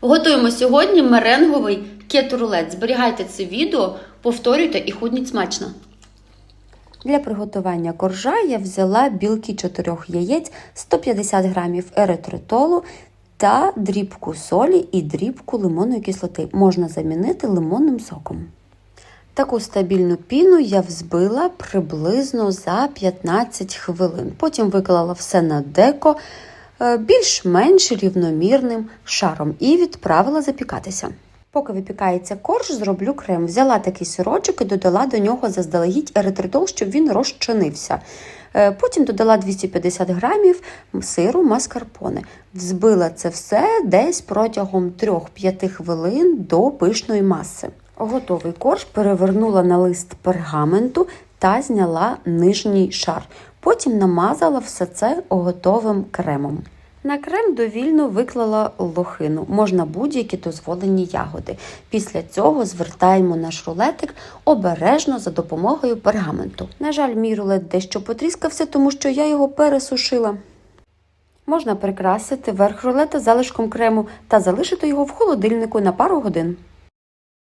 Готуємо сьогодні меренговий кет-рулет. Зберігайте це відео, повторюйте і худніть смачно. Для приготування коржа я взяла білки 4 яєць, 150 г еритритолу та дрібку солі і дрібку лимонної кислоти. Можна замінити лимонним соком. Таку стабільну піну я взбила приблизно за 15 хвилин. Потім виклала все на деко більш-менш рівномірним шаром і відправила запікатися. Поки випікається корж, зроблю крем. Взяла такий сирочок і додала до нього заздалегідь еритритол, щоб він розчинився. Е, Потім додала 250 грамів сиру маскарпоне. Взбила це все десь протягом 3-5 хвилин до пишної маси. Готовий корж перевернула на лист пергаменту та зняла нижній шар. Потім намазала все це готовим кремом. На крем довільно виклала лохину, можна будь-які дозволені ягоди. Після цього звертаємо наш рулетик обережно за допомогою пергаменту. На жаль, мій рулет дещо потріскався, тому що я його пересушила. Можна прикрасити верх рулета залишком крему та залишити його в холодильнику на пару годин.